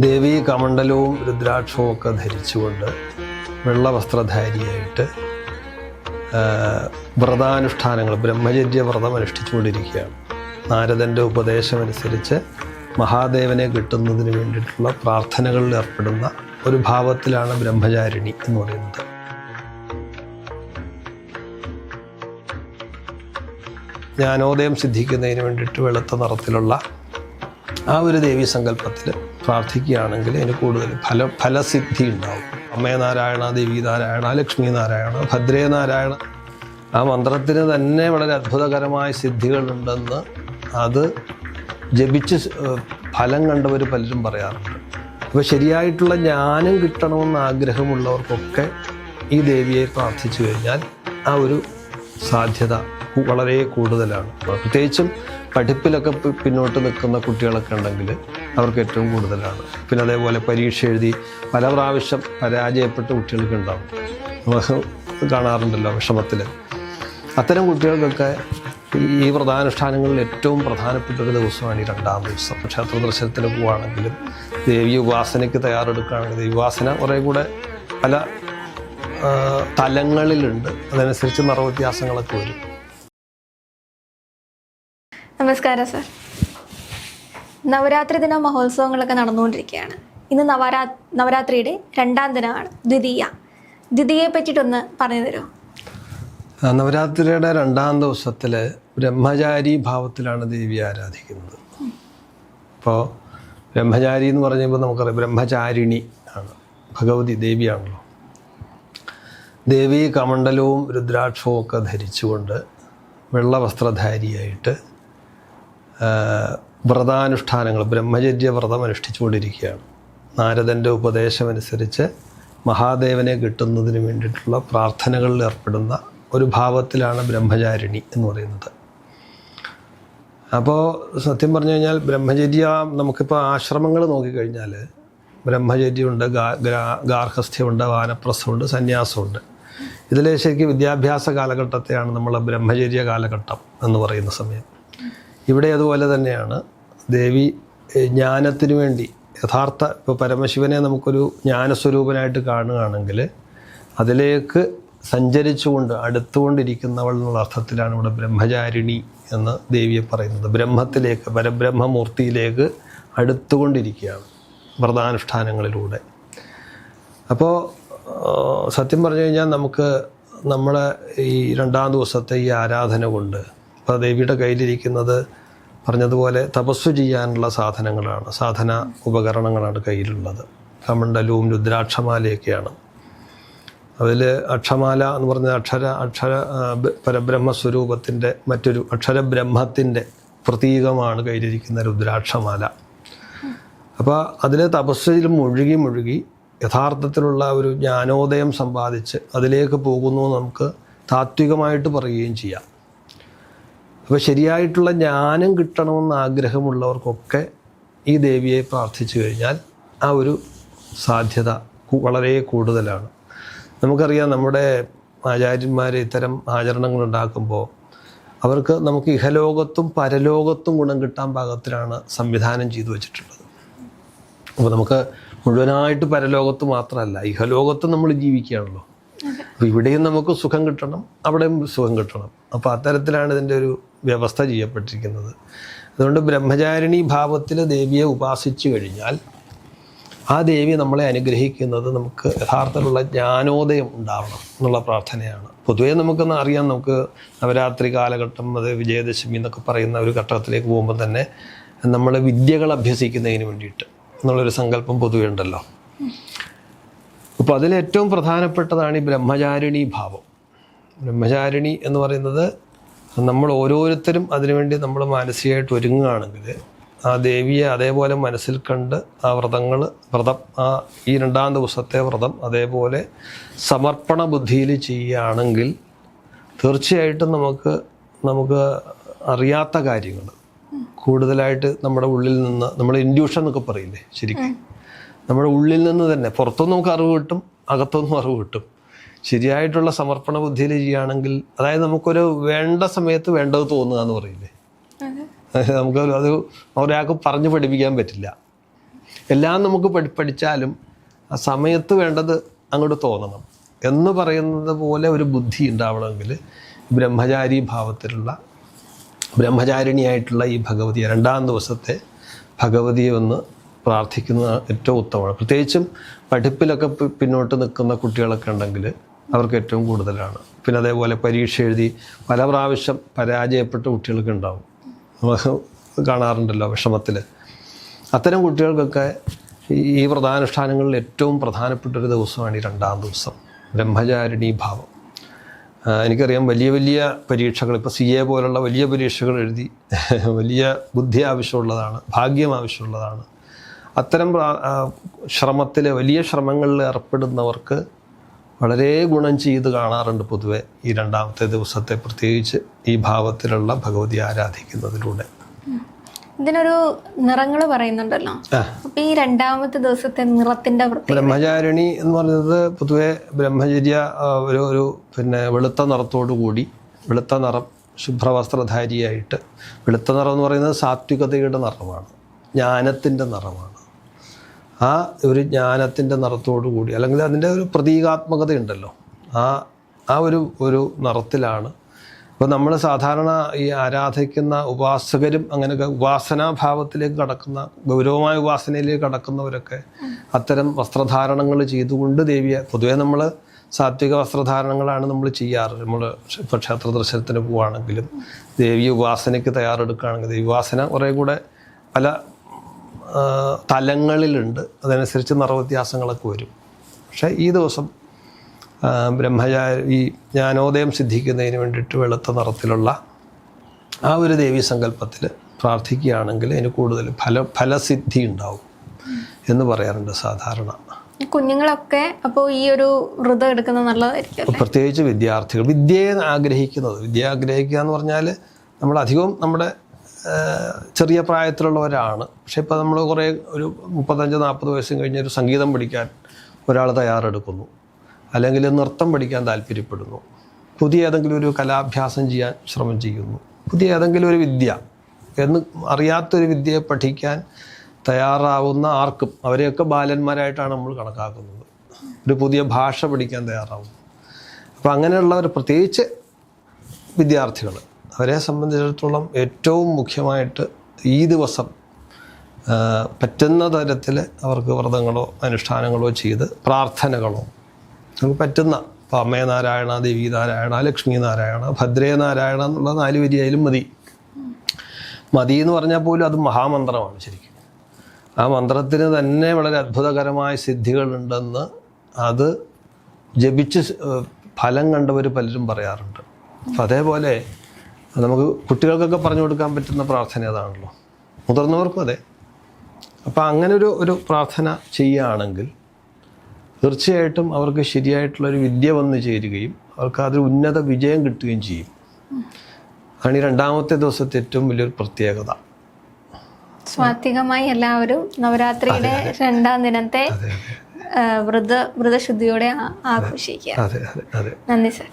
ദേവീ കമണ്ഡലവും രുദ്രാക്ഷവും ഒക്കെ ധരിച്ചുകൊണ്ട് വെള്ള വസ്ത്രധാരിയായിട്ട് ആ, വ്രതാനുഷ്ഠാനങ്ങൾ ബ്രഹ്മചര്യ വ്രതം അനുഷ്ഠിച്ചുകൊണ്ടിരിക്കുകയാണ്. നാരദന്റെ ഉപദേശമനുസരിച്ച് മഹാദേവനെ കിട്ടുന്നതിന് വേണ്ടിയിട്ടുള്ള പ്രാർത്ഥനകളിൽ ഏർപ്പെടുന്ന ഒരു ഭാവത്തിലാണ് ബ്രഹ്മചാരിണി എന്ന് പറയുന്നത്. ജ്ഞാനോദയം സിദ്ധിക്കുന്നതിന് വേണ്ടിയിട്ട് വെളുത്ത നിറത്തിലുള്ള ആ ഒരു ദേവീ സങ്കല്പത്തിൽ പ്രാർത്ഥിക്കുകയാണെങ്കിൽ അതിന് കൂടുതൽ ഫല ഫലസിദ്ധി ഉണ്ടാവും. അമ്മേ നാരായണ ദേവി നാരായണ ലക്ഷ്മി നാരായണ ഭദ്രേ നാരായണ ആ മന്ത്രത്തിന് തന്നെ വളരെ അത്ഭുതകരമായ സിദ്ധികളുണ്ടെന്ന് അത് ജപിച്ച് ഫലം കണ്ടവർ പലരും പറയാറുണ്ട്. അപ്പോൾ ശരിയായിട്ടുള്ള ജ്ഞാനം കിട്ടണമെന്ന് ആഗ്രഹമുള്ളവർക്കൊക്കെ ഈ ദേവിയെ പ്രാർത്ഥിച്ചു കഴിഞ്ഞാൽ ആ ഒരു സാധ്യത വളരെ കൂടുതലാണ്. പ്രത്യേകിച്ചും പഠിപ്പിലൊക്കെ പിന്നോട്ട് നിൽക്കുന്ന കുട്ടികളൊക്കെ ഉണ്ടെങ്കിൽ അവർക്ക് ഏറ്റവും കൂടുതലാണ്. പിന്നെ അതേപോലെ പരീക്ഷ എഴുതി പല പ്രാവശ്യം പരാജയപ്പെട്ട കുട്ടികൾക്ക് ഉണ്ടാവും. കാണാറുണ്ടല്ലോ വിഷമത്തിൽ അത്തരം കുട്ടികൾക്കൊക്കെ ഈ വ്രതാനുഷ്ഠാനങ്ങളിൽ ഏറ്റവും പ്രധാനപ്പെട്ട ഒരു ദിവസമാണ് ഈ രണ്ടാം ദിവസം. ക്ഷേത്ര ദർശനത്തിന് പോവുകയാണെങ്കിലും ദേവി ഉപാസനയ്ക്ക് തയ്യാറെടുക്കുകയാണെങ്കിൽ ദേവി ഉപാസന കുറേ കൂടെ പല തലങ്ങളിലുണ്ട്. അതനുസരിച്ച് നിറവ്യത്യാസങ്ങളൊക്കെ വരും. നമസ്കാരം സർ. നവരാത്രി ദിന മഹോത്സവങ്ങളൊക്കെ നടന്നുകൊണ്ടിരിക്കുകയാണ്. ഇന്ന് നവരാ നവരാത്രിയുടെ രണ്ടാം ദിനമാണ് ദ്വിതീയ. ദ്വിതീയയെ പറ്റിയിട്ടൊന്ന് പറഞ്ഞു തരുമോ? നവരാത്രിയുടെ രണ്ടാം ദിവസത്തിൽ ബ്രഹ്മചാരി ഭാവത്തിലാണ് ദേവി ആരാധിക്കുന്നത്. അപ്പോൾ ബ്രഹ്മചാരി എന്ന് പറയുമ്പോൾ നമുക്കറിയാം ബ്രഹ്മചാരിണി ആണ്. ഭഗവതി ദേവിയാണല്ലോ. ദേവി കമണ്ഡലവും രുദ്രാക്ഷവും ഒക്കെ ധരിച്ചുകൊണ്ട് വെള്ള വസ്ത്രധാരിയായിട്ട് ആ, വ്രതാനുഷ്ഠാനങ്ങൾ ബ്രഹ്മചര്യ വ്രതം അനുഷ്ഠിച്ചുകൊണ്ടിരിക്കുകയാണ്. നാരദന്റെ ഉപദേശമനുസരിച്ച് മഹാദേവനെ കിട്ടുന്നതിന് വേണ്ടിയിട്ടുള്ള പ്രാർത്ഥനകളിൽ ഏർപ്പെടുന്ന ഒരു ഭാവത്തിലാണ് ബ്രഹ്മചാരിണി എന്ന് പറയുന്നത്. അപ്പോൾ സത്യം പറഞ്ഞു കഴിഞ്ഞാൽ ബ്രഹ്മചര്യ നമുക്കിപ്പോൾ ആശ്രമങ്ങൾ നോക്കിക്കഴിഞ്ഞാൽ ബ്രഹ്മചര്യമുണ്ട് ഗാർഹസ്ഥ്യമുണ്ട് വാനപ്രസമുണ്ട് സന്യാസമുണ്ട്. ഇതിൽ ശരിക്കും വിദ്യാഭ്യാസ കാലഘട്ടത്തെയാണ് നമ്മൾ ബ്രഹ്മചര്യ കാലഘട്ടം എന്ന് പറയുന്ന സമയം. ഇവിടെ അതുപോലെ തന്നെയാണ്. ദേവി ജ്ഞാനത്തിന് വേണ്ടി യഥാർത്ഥ ഇപ്പോൾ പരമശിവനെ നമുക്കൊരു ജ്ഞാനസ്വരൂപനായിട്ട് കാണുകയാണെങ്കിൽ അതിലേക്ക് സഞ്ചരിച്ചുകൊണ്ട് അടുത്തുകൊണ്ടിരിക്കുന്നവൾ എന്നുള്ള അർത്ഥത്തിലാണ് ഇവിടെ ബ്രഹ്മചാരിണി എന്ന് ദേവിയെ പറയുന്നത്. ബ്രഹ്മത്തിലേക്ക് പരബ്രഹ്മമൂർത്തിയിലേക്ക് അടുത്തുകൊണ്ടിരിക്കുകയാണ് വ്രതാനുഷ്ഠാനങ്ങളിലൂടെ. അപ്പോൾ സത്യം പറഞ്ഞു കഴിഞ്ഞാൽ നമുക്ക് നമ്മളെ ഈ രണ്ടാം ദിവസത്തെ ഈ ആരാധന കൊണ്ട് ഇപ്പോൾ ദേവിയുടെ കയ്യിലിരിക്കുന്നത് പറഞ്ഞതുപോലെ തപസ് ചെയ്യാനുള്ള സാധനങ്ങളാണ് സാധന ഉപകരണങ്ങളാണ് കയ്യിലുള്ളത്. കമണ്ഡലവും രുദ്രാക്ഷമാലയൊക്കെയാണ്. അതിൽ അക്ഷമാല എന്ന് പറഞ്ഞ അക്ഷര അക്ഷര പരബ്രഹ്മ സ്വരൂപത്തിന്റെ മറ്റൊരു അക്ഷരബ്രഹ്മത്തിന്റെ പ്രതീകമാണ് കയ്യിലിരിക്കുന്ന രുദ്രാക്ഷമാല. അപ്പോൾ അതിൽ തപസ്സിൽ മുഴുകി മുഴുകി യഥാർത്ഥത്തിലുള്ള ഒരു ജ്ഞാനോദയം സമ്പാദിച്ച് അതിലേക്ക് പോകുന്നു നമുക്ക് താത്വികമായിട്ട് പറയുകയും ചെയ്യാം. അപ്പോൾ ശരിയായിട്ടുള്ള ജ്ഞാനം കിട്ടണമെന്ന് ആഗ്രഹമുള്ളവർക്കൊക്കെ ഈ ദേവിയെ പ്രാർത്ഥിച്ചു കഴിഞ്ഞാൽ ആ ഒരു സാധ്യത വളരെ കൂടുതലാണ്. നമുക്കറിയാം നമ്മുടെ ആചാര്യന്മാർ ഇത്തരം ആചരണങ്ങൾ ഉണ്ടാക്കുമ്പോൾ അവർക്ക് നമുക്ക് ഇഹലോകത്തും പരലോകത്തും ഗുണം കിട്ടാൻ പാകത്തിലാണ് സംവിധാനം ചെയ്തു വച്ചിട്ടുള്ളത്. അപ്പോൾ നമുക്ക് മുഴുവനായിട്ട് പരലോകത്ത് മാത്രമല്ല ഇഹലോകത്ത് നമ്മൾ ജീവിക്കുകയാണല്ലോ. അപ്പോൾ ഇവിടെയും നമുക്ക് സുഖം കിട്ടണം അവിടെയും സുഖം കിട്ടണം. അപ്പോൾ അത്തരത്തിലാണ് ഇതിന്റെ ഒരു വ്യവസ്ഥ ചെയ്യപ്പെട്ടിരിക്കുന്നത്. അതുകൊണ്ട് ബ്രഹ്മചാരിണി ഭാവത്തിൽ ദേവിയെ ഉപാസിച്ചു കഴിഞ്ഞാൽ ആ ദേവി നമ്മളെ അനുഗ്രഹിക്കുന്നത് നമുക്ക് യഥാർത്ഥത്തിലുള്ള ജ്ഞാനോദയം ഉണ്ടാവണം എന്നുള്ള പ്രാർത്ഥനയാണ്. പൊതുവേ നമുക്കൊന്ന് അറിയാം നമുക്ക് നവരാത്രി കാലഘട്ടം അത് വിജയദശമി എന്നൊക്കെ പറയുന്ന ഒരു ഘട്ടത്തിലേക്ക് പോകുമ്പോൾ തന്നെ നമ്മൾ വിദ്യകൾ അഭ്യസിക്കുന്നതിന് വേണ്ടിയിട്ട് എന്നുള്ളൊരു സങ്കല്പം പൊതുവേ ഉണ്ടല്ലോ. അപ്പോൾ അതിലേറ്റവും പ്രധാനപ്പെട്ടതാണ് ഈ ബ്രഹ്മചാരിണി ഭാവം. ബ്രഹ്മചാരിണി എന്ന് പറയുന്നത് നമ്മൾ ഓരോരുത്തരും അതിനുവേണ്ടി നമ്മൾ മാനസികമായിട്ട് ഒരുങ്ങുകയാണെങ്കിൽ ആ ദേവിയെ അതേപോലെ മനസ്സിൽ കണ്ട് ആ വ്രതങ്ങൾ വ്രതം ആ ഈ രണ്ടാം ദിവസത്തെ വ്രതം അതേപോലെ സമർപ്പണ ബുദ്ധിയിൽ ചെയ്യുകയാണെങ്കിൽ തീർച്ചയായിട്ടും നമുക്ക് നമുക്ക് അറിയാത്ത കാര്യങ്ങൾ കൂടുതലായിട്ട് നമ്മുടെ ഉള്ളിൽ നിന്ന് നമ്മൾ ഇൻഡ്യൂഷൻ എന്നൊക്കെ പറയില്ലേ ശരിക്കും? നമ്മുടെ ഉള്ളിൽ നിന്ന് തന്നെ പുറത്തുനിന്ന് നമുക്ക് അറിവ് കിട്ടും അകത്തുനിന്നും അറിവ് കിട്ടും. ശരിയായിട്ടുള്ള സമർപ്പണ ബുദ്ധിയിൽ ചെയ്യുകയാണെങ്കിൽ അതായത് നമുക്കൊരു വേണ്ട സമയത്ത് വേണ്ടത് തോന്നുക എന്ന് പറയില്ലേ? നമുക്ക് അത് ഒരാൾക്ക് പറഞ്ഞു പഠിപ്പിക്കാൻ പറ്റില്ല. എല്ലാം നമുക്ക് പഠി പഠിച്ചാലും ആ സമയത്ത് വേണ്ടത് അങ്ങോട്ട് തോന്നണം എന്ന് പറയുന്നത് പോലെ ഒരു ബുദ്ധി ഉണ്ടാവണമെങ്കിൽ ബ്രഹ്മചാരി ഭാവത്തിലുള്ള ബ്രഹ്മചാരിണിയായിട്ടുള്ള ഈ ഭഗവതിയെ രണ്ടാം ദിവസത്തെ ഭഗവതിയെ ഒന്ന് പ്രാർത്ഥിക്കുന്ന ഏറ്റവും ഉത്തമമാണ്. പ്രത്യേകിച്ചും പഠിപ്പിലൊക്കെ പിന്നോട്ട് നിൽക്കുന്ന കുട്ടികളൊക്കെ ഉണ്ടെങ്കിൽ അവർക്ക് ഏറ്റവും കൂടുതലാണ്. പിന്നെ അതേപോലെ പരീക്ഷ എഴുതി പല പ്രാവശ്യം പരാജയപ്പെട്ട കുട്ടികൾക്ക് ഉണ്ടാവും. നമുക്ക് കാണാറുണ്ടല്ലോ വിഷമത്തിൽ അത്തരം കുട്ടികൾക്കൊക്കെ ഈ വ്രതാനുഷ്ഠാനങ്ങളിൽ ഏറ്റവും പ്രധാനപ്പെട്ട ഒരു ദിവസമാണ് ഈ രണ്ടാം ദിവസം ബ്രഹ്മചാരിണി ഭാവം. എനിക്കറിയാം വലിയ വലിയ പരീക്ഷകൾ ഇപ്പോൾ സി എ പോലുള്ള വലിയ പരീക്ഷകൾ എഴുതി വലിയ ബുദ്ധി ആവശ്യമുള്ളതാണ് ഭാഗ്യം ആവശ്യമുള്ളതാണ്. അത്തരം ശ്രമത്തിൽ വലിയ ശ്രമങ്ങളിൽ ഏർപ്പെടുന്നവർക്ക് വളരെ ഗുണം ചെയ്ത് കാണാറുണ്ട് പൊതുവെ ഈ രണ്ടാമത്തെ ദിവസത്തെ പ്രത്യേകിച്ച് ഈ ഭാവത്തിലുള്ള ഭഗവതി ആരാധിക്കുന്നതിലൂടെ. ഇതിനൊരു നിറങ്ങൾ പറയുന്നുണ്ടല്ലോ. അപ്പൊ ഈ രണ്ടാമത്തെ ദിവസത്തെ നിറത്തിന്റെ ബ്രഹ്മചാരിണി എന്ന് പറയുന്നത് പൊതുവെ ബ്രഹ്മചര്യ ഒരു ഒരു പിന്നെ വെളുത്ത നിറത്തോടു കൂടി വെളുത്ത നിറം ശുഭ്രവസ്ത്രധാരിയായിട്ട്. വെളുത്ത നിറം എന്ന് പറയുന്നത് സാത്വികതയുടെ നിറമാണ് ജ്ഞാനത്തിന്റെ നിറമാണ്. ആ ഒരു ജ്ഞാനത്തിന്റെ നിറത്തോടു കൂടി അല്ലെങ്കിൽ അതിന്റെ ഒരു പ്രതീകാത്മകത ഉണ്ടല്ലോ ആ ആ ഒരു ഒരു നിറത്തിലാണ്. ഇപ്പോൾ നമ്മൾ സാധാരണ ഈ ആരാധിക്കുന്ന ഉപാസകരും അങ്ങനെയൊക്കെ ഉപാസനാഭാവത്തിലേക്ക് കടക്കുന്ന ഗൗരവമായ ഉപാസനയിലേക്ക് കടക്കുന്നവരൊക്കെ അത്തരം വസ്ത്രധാരണങ്ങൾ ചെയ്തുകൊണ്ട് ദേവിയെ പൊതുവേ നമ്മൾ സാത്വിക വസ്ത്രധാരണങ്ങളാണ് നമ്മൾ ചെയ്യാറ്. നമ്മൾ ഇപ്പോൾ ക്ഷേത്ര ദർശനത്തിന് പോവുകയാണെങ്കിലും ദേവി ഉപാസനയ്ക്ക് തയ്യാറെടുക്കുകയാണെങ്കിൽ ദേവി ഉപാസന കുറേ കൂടെ പല തലങ്ങളിലുണ്ട്. അതനുസരിച്ച് നിറവ്യത്യാസങ്ങളൊക്കെ വരും. പക്ഷേ ഈ ദിവസം ബ്രഹ്മചാരി ഈ ജ്ഞാനോദയം സിദ്ധിക്കുന്നതിന് വേണ്ടിയിട്ട് വെളുത്ത നിറത്തിലുള്ള ആ ഒരു ദേവീ സങ്കല്പത്തിൽ പ്രാർത്ഥിക്കുകയാണെങ്കിൽ അതിന് കൂടുതൽ ഫല ഫലസിദ്ധി ഉണ്ടാവും എന്ന് പറയാറുണ്ട് സാധാരണ. കുഞ്ഞുങ്ങളൊക്കെ അപ്പോൾ ഈ ഒരു വ്രതം എടുക്കുന്നത് നല്ലതായിരിക്കും? പ്രത്യേകിച്ച് വിദ്യാർത്ഥികൾ വിദ്യയെ ആഗ്രഹിക്കുന്നത്. വിദ്യ ആഗ്രഹിക്കുക എന്ന് പറഞ്ഞാൽ നമ്മൾ അധികവും നമ്മുടെ ചെറിയ പ്രായത്തിലുള്ളവരാണ് പക്ഷേ ഇപ്പോൾ നമ്മൾ കുറേ ഒരു മുപ്പത്തഞ്ച് നാൽപ്പത് വയസ്സും കഴിഞ്ഞ് ഒരു സംഗീതം പഠിക്കാൻ ഒരാൾ തയ്യാറെടുക്കുന്നു. അല്ലെങ്കിൽ നൃത്തം പഠിക്കാൻ താല്പര്യപ്പെടുന്നു. പുതിയ ഏതെങ്കിലും ഒരു കലാഭ്യാസം ചെയ്യാൻ ശ്രമം ചെയ്യുന്നു. പുതിയ ഏതെങ്കിലും ഒരു വിദ്യ എന്ന് അറിയാത്തൊരു വിദ്യയെ പഠിക്കാൻ തയ്യാറാവുന്ന ആർക്കും അവരെയൊക്കെ ബാലന്മാരായിട്ടാണ് നമ്മൾ കണക്കാക്കുന്നത്. ഒരു പുതിയ ഭാഷ പഠിക്കാൻ തയ്യാറാവുന്നു. അപ്പോൾ അങ്ങനെയുള്ളവർ പ്രത്യേകിച്ച് വിദ്യാർത്ഥികൾ അവരെ സംബന്ധിച്ചിടത്തോളം ഏറ്റവും മുഖ്യമായിട്ട് ഈ ദിവസം പറ്റുന്ന തരത്തിൽ അവർക്ക് വ്രതങ്ങളോ അനുഷ്ഠാനങ്ങളോ ചെയ്ത് പ്രാർത്ഥനകളോ നമുക്ക് പറ്റുന്ന ഇപ്പോൾ അമ്മേ നാരായണ ദേവി നാരായണ ലക്ഷ്മി നാരായണ ഭദ്രേ നാരായണ എന്നുള്ള നാല് വരിയായാലും മതി. മതി എന്ന് പറഞ്ഞാൽ പോലും അത് മഹാമന്ത്രമാണ് ശരിക്കും. ആ മന്ത്രത്തിന് തന്നെ വളരെ അത്ഭുതകരമായ സിദ്ധികളുണ്ടെന്ന് അത് ജപിച്ച് ഫലം കണ്ടവർ പലരും പറയാറുണ്ട്. അപ്പം അതേപോലെ നമുക്ക് കുട്ടികൾക്കൊക്കെ പറഞ്ഞു കൊടുക്കാൻ പറ്റുന്ന പ്രാർത്ഥന അതാണല്ലോ. മുതിർന്നവർക്കും അതെ. അപ്പം അങ്ങനെ ഒരു ഒരു പ്രാർത്ഥന ചെയ്യുകയാണെങ്കിൽ തീർച്ചയായിട്ടും അവർക്ക് ശരിയായിട്ടുള്ളൊരു വിദ്യ വന്നു ചേരുകയും അവർക്ക് അതിൽ ഉന്നത വിജയം കിട്ടുകയും ചെയ്യും. അതാണ് ഈ രണ്ടാമത്തെ ദിവസത്തെ ഏറ്റവും വലിയൊരു പ്രത്യേകത. സ്വാത്വികമായി എല്ലാവരും നവരാത്രിയുടെ രണ്ടാം ദിനത്തെ വ്രത വ്രതശുദ്ധിയോടെ ആഘോഷിക്കുക. അതെ അതെ അതെ. നന്ദി സാർ.